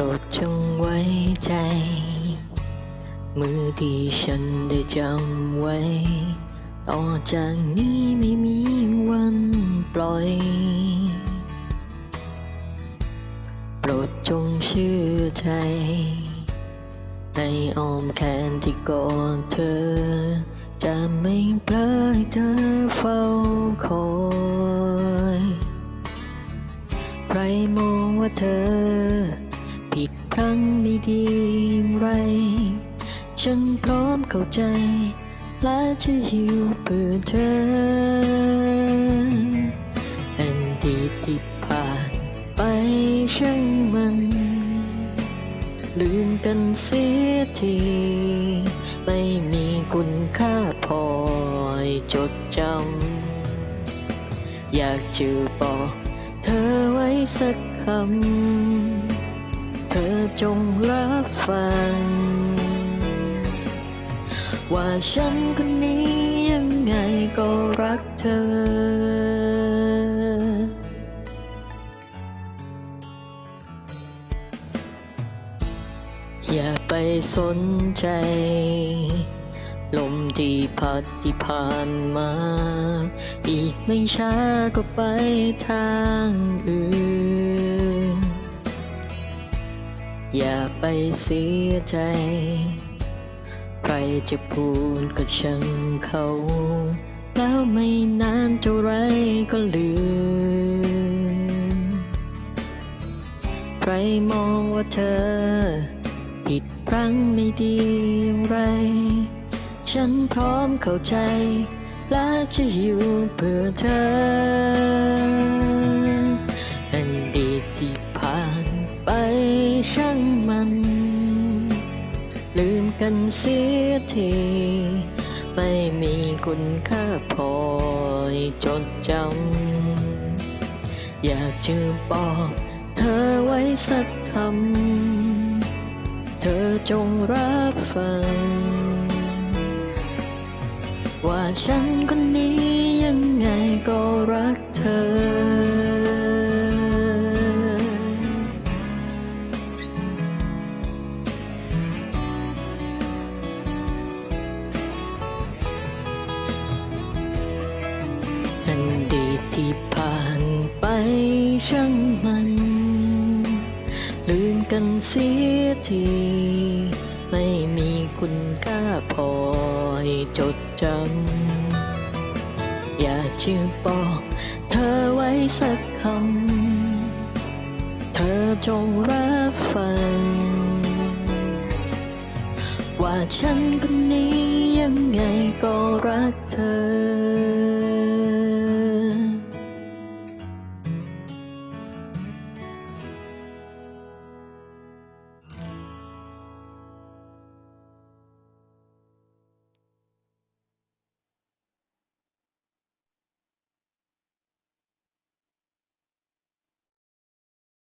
รดจงไว้ใจ มือที่ฉันได้จำไว้ ต่อจากนี้ไม่มีวันปล่อย โปรดจงเชื่อใจ ในอ้อมแขนที่กอดเธอ จะไม่ปล่อยเธอเฝ้าคอยใครมองว่าเธอ ทั้งไม่ดีไร ฉันพร้อมเข้าใจ และจะอยู่เพื่อเธอแผ่นดีที่ผ่านไปช่างมัน ลืมกันเสียที ไม่มีคุณค่าพอจดจำ อยากจะบอกเธอไว้สักคำ เธอจงรับฟัง ว่าฉันคนนี้ยังไงก็รักเธออย่าไปสนใจ ลมที่พัดที่ผ่านมา อีกไม่ช้าก็ไปทางอื่น ไปเสียใจ ใครจะพูดก็ช่างเขา แล้วไม่นานเท่าไรก็ลืม ใครมองว่าเธอ ผิดพลั้งไม่ดีอย่างไร ฉันพร้อมเข้าใจ และจะอยู่เพื่อเธอ มันเสียที ไม่มีคุณค่าพอจดจำ อยากจะบอกเธอไว้สักคำ เธอจงรับฟัง ว่าฉันคนนี้ยังไงก็รักเธอ ที่ผ่านไปช่างมัน ลืมกันเสียที ไม่มีคุณค่าพอจดจำ อย่ากจะบอกเธอไว้สักคำ เธอจงรับฟัง ว่าฉันคนนี้ยังไงก็รักเธอ